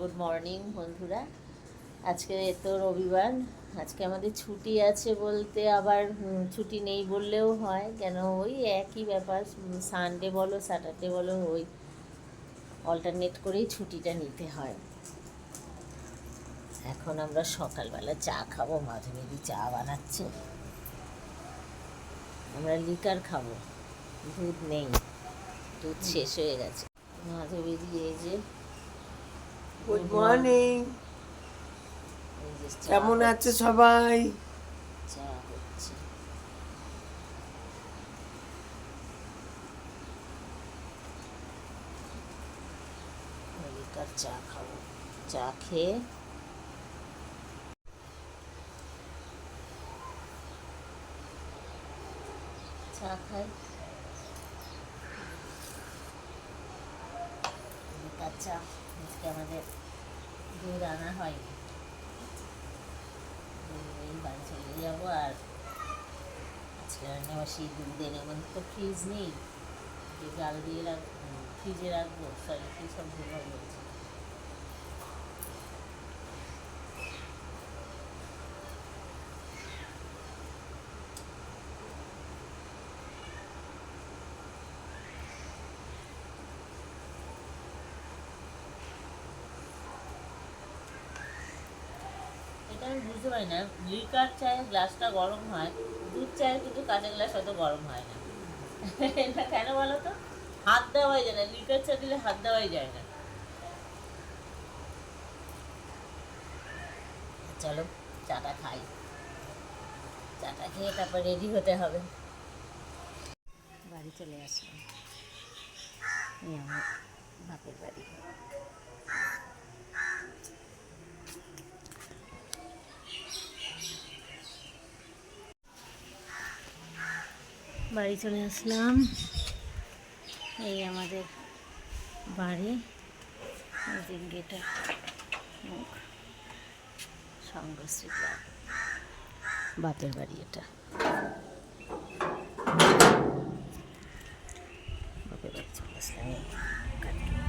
Good morning বন্ধুরা। আজকে তো রবিবার আজকে আমাদের ছুটি আছে বলতে আবার ছুটি নেই বললেও হয় কেন ওই একই ব্যাপার সানডে বলো স্যাটারডে বলো ওই অল্টারনেট করেই ছুটিটা নিতে হয়। এখন আমরা সকালবেলা চা খাব মাধবীদি চা বানাচ্ছে। আমরা লিকার খাব দুধ নেই দুধ শেষ হয়ে গেছে। মাধবীদি এই যে গুড মর্নিং কেমন আছে সবাই? চা চা খাব। চা খেয়ে চা খাই। চা। আজকে আমাদের দুধ আনা হয়নি। এই বাড়ি চলে যাব আর আজকে বসি দুধ এনে মানে তো ফ্রিজ নেই। যে জাল দিয়ে রাখ ফ্রিজে রাখব। সরি সব ভুলভাল বলছি এটা আমি বুঝতে পারি না। লিকার চায়ের গ্লাসটা গরম হয়, দুধ চায়ের কিন্তু কাঁচা গ্লাস অত গরম হয় না। এটা কেন বলো তো? হাত দেওয়াই যায় না লিকার চা দিলে হাত দেওয়াই যায় না। চলো, চাটা খাই। চাটা খেয়ে তারপর রেডি হতে হবে। বাড়ি চলে আসলাম। আমার বাপের বাড়ি। বাড়ি চলে আসলাম। এই আমাদের বাড়ি। গেটা মুখ। ক্লাব বাপের বাড়ি এটা। বাপের বাড়ি চলে আসলাম।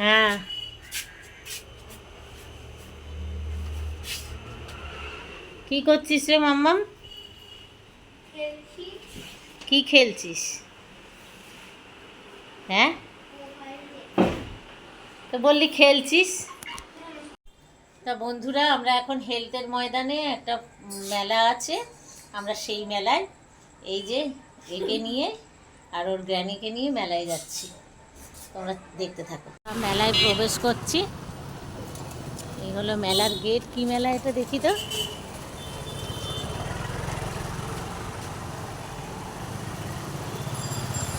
হ্যাঁ। কি করছিস রে মাম্মাম? কি খেলছিস? হ্যাঁ? তো বললি খেলছিস? তা বন্ধুরা আমরা এখন হেলথের ময়দানে একটা মেলা আছে। আমরা সেই মেলায় এই যে একে নিয়ে আর ওর গ্র্যানিকে নিয়ে মেলায় যাচ্ছি। তোমরা দেখতে থাকো। মেলায় প্রবেশ করছি। এই হলো মেলার গেট কি মেলা এটা দেখি তো?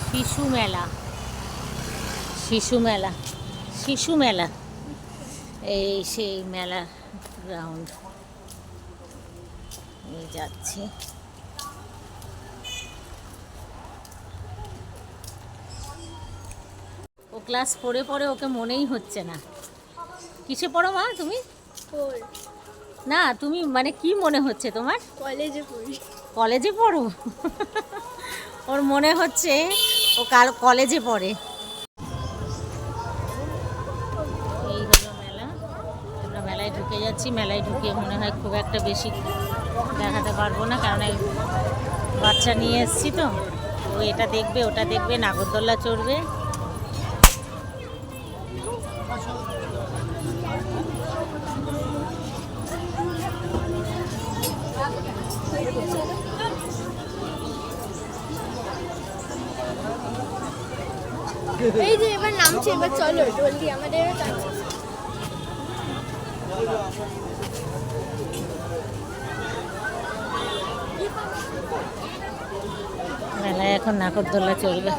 শিশু মেলা। শিশু মেলা। শিশু মেলা। এই সেই মেলা গ্রাউন্ড এই যাচ্ছি। ক্লাস ফোরে পড়ে ওকে মনেই হচ্ছে না। কিসে পড়ো মা তুমি? না তুমি মানে কি মনে হচ্ছে তোমার? কলেজে পড়ি। কলেজে পড়ো? ওর মনে হচ্ছে ও কাল কলেজে পড়ে। এই হলো মেলা। আমরা মেলায় ঢুকে যাচ্ছি। মেলায় ঢুকে মনে হয় খুব একটা বেশি দেখাতে পারব না কারণ বাচ্চা নিয়ে এসছি তো। ও এটা দেখবে ওটা দেখবে নাগরদোল্লা চড়বে। এই যে এবার নামছে এবার চলো জলদি আমাদের মেলায় এখন নাগরদোল্লা চলবে।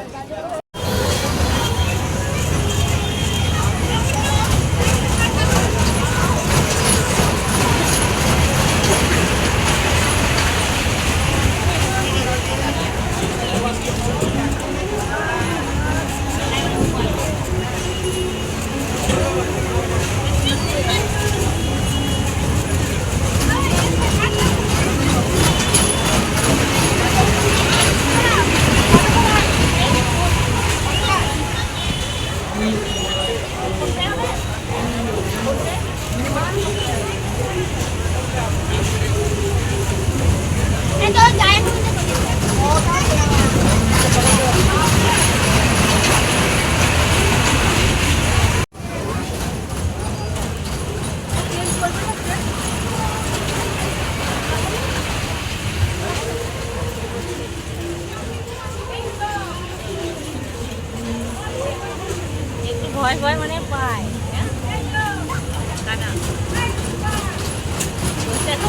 ভয় ভয় মানে পায় হ্যাঁ?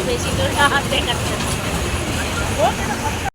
বেশি করে হাত দেখাচ্ছে